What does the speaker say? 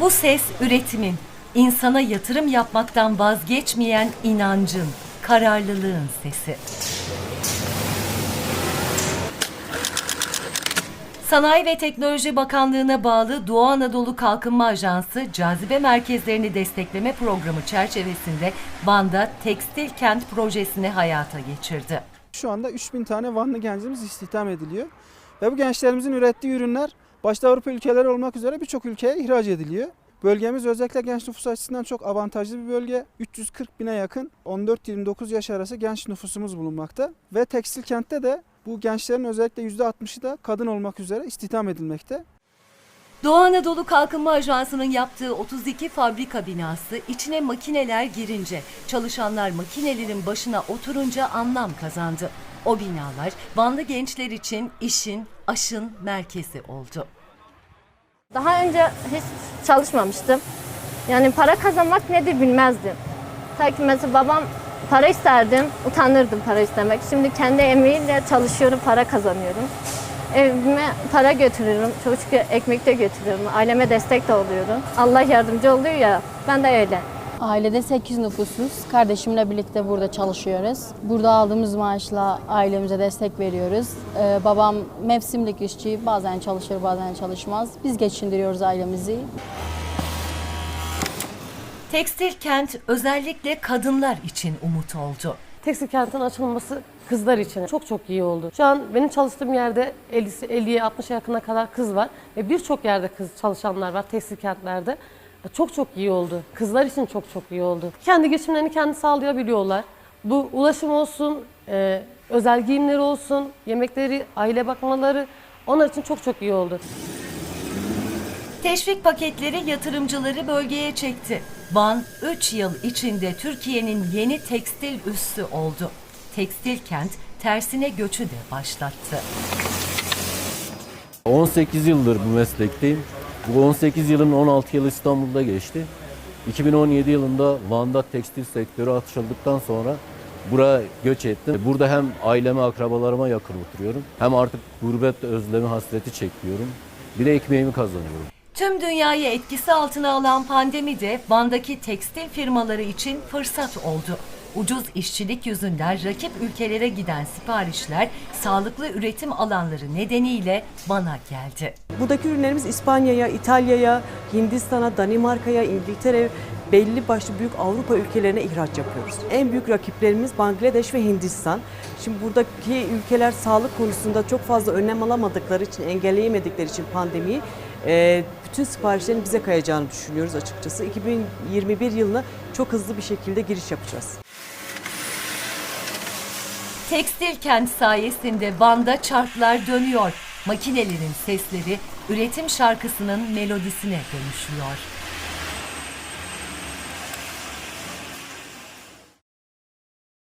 Bu ses üretimin, insana yatırım yapmaktan vazgeçmeyen inancın, kararlılığın sesi. Sanayi ve Teknoloji Bakanlığı'na bağlı Doğu Anadolu Kalkınma Ajansı cazibe merkezlerini destekleme programı çerçevesinde Van'da Tekstil Kent projesini hayata geçirdi. Şu anda 3000 tane Vanlı gencimiz istihdam ediliyor. Ve bu gençlerimizin ürettiği ürünler başta Avrupa ülkeleri olmak üzere birçok ülkeye ihraç ediliyor. Bölgemiz özellikle genç nüfus açısından çok avantajlı bir bölge. 340 bine yakın 14-29 yaş arası genç nüfusumuz bulunmakta. Ve tekstil kentte de bu gençlerin özellikle %60'ı da kadın olmak üzere istihdam edilmekte. Doğu Anadolu Kalkınma Ajansı'nın yaptığı 32 fabrika binası içine makineler girince, çalışanlar makinelerin başına oturunca anlam kazandı. O binalar Vanlı gençler için işin, aşın merkezi oldu. Daha önce hiç çalışmamıştım. Yani para kazanmak nedir bilmezdim. Ta ki mesela babam para isterdim, utanırdım para istemek. Şimdi kendi emeğiyle çalışıyorum, para kazanıyorum. Evime para götürüyorum, çocuk ekmek de götürüyorum. Aileme destek de oluyorum. Allah yardımcı oluyor ya, ben de öyle. Ailede 8 nüfusuz. Kardeşimle birlikte burada çalışıyoruz. Burada aldığımız maaşla ailemize destek veriyoruz. Ee, babam mevsimlik işçi. Bazen çalışır, bazen çalışmaz. Biz geçindiriyoruz ailemizi. Tekstil kent özellikle kadınlar için umut oldu. Tekstil kentin açılması kızlar için çok çok iyi oldu. Şu an benim çalıştığım yerde 50'si 50'ye 60'a yakına kadar kız var ve birçok yerde kız çalışanlar var tekstil kentlerde. Çok çok iyi oldu. Kızlar için çok çok iyi oldu. Kendi geçimlerini kendi sağlayabiliyorlar. Bu ulaşım olsun, e, özel giyimleri olsun, yemekleri, aile bakmaları onlar için çok çok iyi oldu. Teşvik paketleri yatırımcıları bölgeye çekti. Van 3 yıl içinde Türkiye'nin yeni tekstil üssü oldu. Tekstil kent tersine göçü de başlattı. 18 yıldır bu meslekteyim. Bu 18 yılın 16 yılı İstanbul'da geçti. 2017 yılında Van'da tekstil sektörü açıldıktan sonra buraya göç ettim. Burada hem aileme, akrabalarıma yakın oturuyorum. Hem artık gurbet özlemi, hasreti çekiyorum. Bir de ekmeğimi kazanıyorum. Tüm dünyayı etkisi altına alan pandemi de Van'daki tekstil firmaları için fırsat oldu. Ucuz işçilik yüzünden rakip ülkelere giden siparişler sağlıklı üretim alanları nedeniyle Van'a geldi. Buradaki ürünlerimiz İspanya'ya, İtalya'ya, Hindistan'a, Danimarka'ya, İngiltere belli başlı büyük Avrupa ülkelerine ihraç yapıyoruz. En büyük rakiplerimiz Bangladeş ve Hindistan. Şimdi buradaki ülkeler sağlık konusunda çok fazla önlem alamadıkları için, engelleyemedikleri için pandemiyi e, bütün siparişlerin bize kayacağını düşünüyoruz açıkçası. 2021 yılına çok hızlı bir şekilde giriş yapacağız. Tekstil kent sayesinde Van'da çarklar dönüyor. Makinelerin sesleri üretim şarkısının melodisine dönüşüyor.